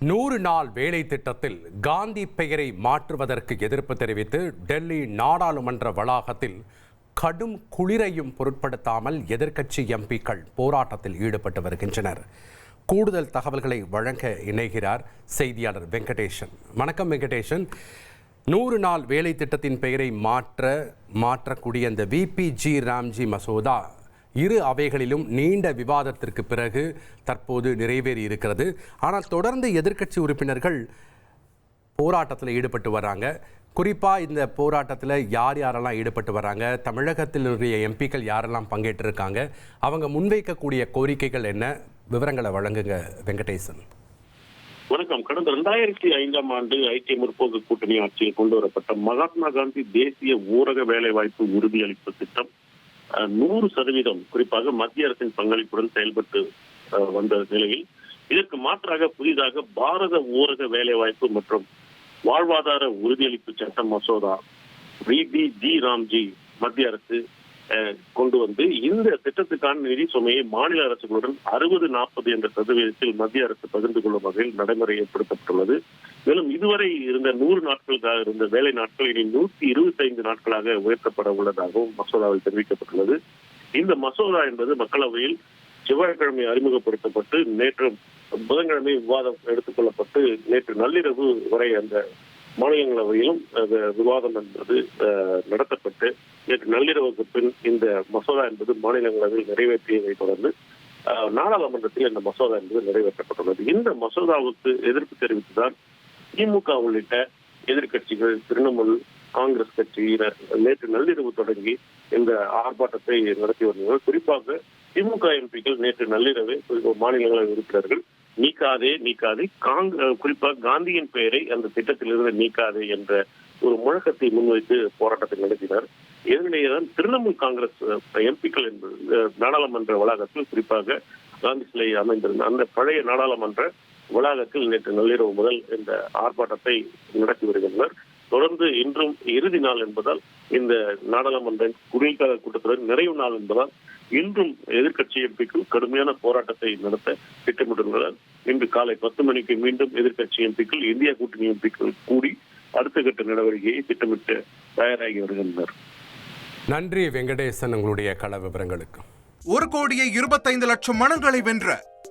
நூறு நாள் வேலை திட்டத்தில் காந்தி பெயரை மாற்றுவதற்கு எதிர்ப்பு தெரிவித்து டெல்லி நாடாளுமன்ற வளாகத்தில் கடும் குளிரையும் பொருட்படுத்தாமல் எதிர்க்கட்சி எம்பிக்கள் போராட்டத்தில் ஈடுபட்டு வருகின்றனர். கூடுதல் தகவல்களை வழங்க இணைகிறார் செய்தியாளர் வெங்கடேஷன். வணக்கம் வெங்கடேஷன். நூறு நாள் வேலை திட்டத்தின் பெயரை மாற்ற மாற்றக்கூடிய அந்த விபிஜி ராம்ஜி மசோதா இரு அவைகளிலும் நீண்ட விவாதத்திற்கு பிறகு தற்போது நிறைவேறி இருக்கிறது. ஆனால் தொடர்ந்து எதிர்க்கட்சி உறுப்பினர்கள் போராட்டத்தில் ஈடுபட்டு வராங்க குறிப்பாக இந்த போராட்டத்தில் யார் யாரெல்லாம் ஈடுபட்டு வராங்க தமிழகத்தினுடைய எம்பிக்கள் யாரெல்லாம் பங்கேற்றிருக்காங்க அவங்க முன்வைக்கக்கூடிய கோரிக்கைகள் என்ன? விவரங்களை வழங்குங்க வெங்கடேசன். வணக்கம். கடந்த இரண்டாயிரத்தி ஐந்தாம் ஆண்டு ஐக்கிய முற்போக்கு கூட்டணி ஆட்சியில் கொண்டு வரப்பட்ட மகாத்மா காந்தி தேசிய ஊரக வேலைவாய்ப்பு உறுதியளிப்பு திட்டம் நூறு சதவீதம் குறிப்பாக மத்திய அரசின் பங்களிப்புடன் செயல்பட்டு அஹ், வந்த நிலையில் இதற்கு மாற்றாக புதிதாக பாரத ஊரக வேலைவாய்ப்பு மற்றும் வாழ்வாதார உறுதியளிப்பு சட்ட மசோதா விபி ஜி ராம்ஜி மத்திய அரசு கொண்டு வந்து இந்த திட்டத்துக்கான நிதி சுமையை மாநில அரசுகளுடன் அறுபது நாற்பது என்ற சதவீதத்தில் மத்திய அரசு பகிர்ந்து கொள்ளும் வகையில் நடைமுறை ஏற்படுத்தப்பட்டுள்ளது. மேலும் இதுவரை இருந்த நூறு நாட்களுக்காக இருந்த வேலை நாட்கள் இனி நூத்தி இருபத்தி ஐந்து நாட்களாக உயர்த்தப்பட உள்ளதாகவும் மசோதாவில் தெரிவிக்கப்பட்டுள்ளது. இந்த மசோதா என்பது மக்களவையில் செவ்வாய்க்கிழமை அறிமுகப்படுத்தப்பட்டு நேற்று புதன்கிழமை விவாதம் எடுத்துக் கொள்ளப்பட்டு நேற்று நள்ளிரவு வரை அந்த மாநிலங்களவையிலும் அந்த விவாதம் என்பது நடத்தப்பட்டு நேற்று நள்ளிரவுக்கு பின் இந்த மசோதா என்பது மாநிலங்களவையில் நிறைவேற்றியதை தொடர்ந்து நாடாளுமன்றத்தில் இந்த மசோதா என்பது நிறைவேற்றப்பட்டுள்ளது. இந்த மசோதாவுக்கு எதிர்ப்பு தெரிவித்துதான் திமுக உள்ளிட்ட எதிர்க்கட்சிகள் திரிணாமுல் காங்கிரஸ் கட்சியினர் நேற்று நள்ளிரவு தொடங்கி இந்த ஆர்ப்பாட்டத்தை நடத்தி வருகிறார்கள். குறிப்பாக திமுக எம்பிக்கள் நேற்று நள்ளிரவே மாநிலங்களவை உறுப்பினர்கள் நீக்காதே நீக்காதே. காங் குறிப்பாக காந்தியின் பெயரை அந்த திட்டத்திலிருந்து நீக்காதே என்ற ஒரு முழக்கத்தை முன்வைத்து போராட்டத்தை நடத்தினார். இதனிடையேதான் திரிணாமுல் காங்கிரஸ் எம்பிக்கள் என்பது நாடாளுமன்ற வளாகத்தில் குறிப்பாக காந்தி சிலை அமைந்திருந்த அந்த பழைய நாடாளுமன்ற வளாகத்தில் நேற்று நள்ளிரவு முதல் இந்த ஆர்ப்பாட்டத்தை நடத்தி வருகின்றனர். தொடர்ந்து இன்றும் இறுதி நாள் என்பதால் இந்த நாடாளுமன்ற குளிர்கால கூட்டத்தொடர் நிறைவு நாள் என்பதால் இன்றும் எதிர்க்கட்சி எம்பிக்கள் கடுமையான போராட்டத்தை நடத்த திட்டமிட்டுள்ளனர் இன்று காலை பத்து மணிக்கு மீண்டும் எதிர்க்கட்சி எம்பிக்கள் இந்தியா கூட்டணி எம்பிக்கள் கூடி அடுத்த கட்ட நடவடிக்கையை திட்டமிட்டு தயாராகி வருகின்றனர். நன்றி வெங்கடேசன் உங்களுடைய கள விவரங்களுக்கு ஒரு கோடியே இருபத்தைந்து லட்சம் மனங்களை வென்ற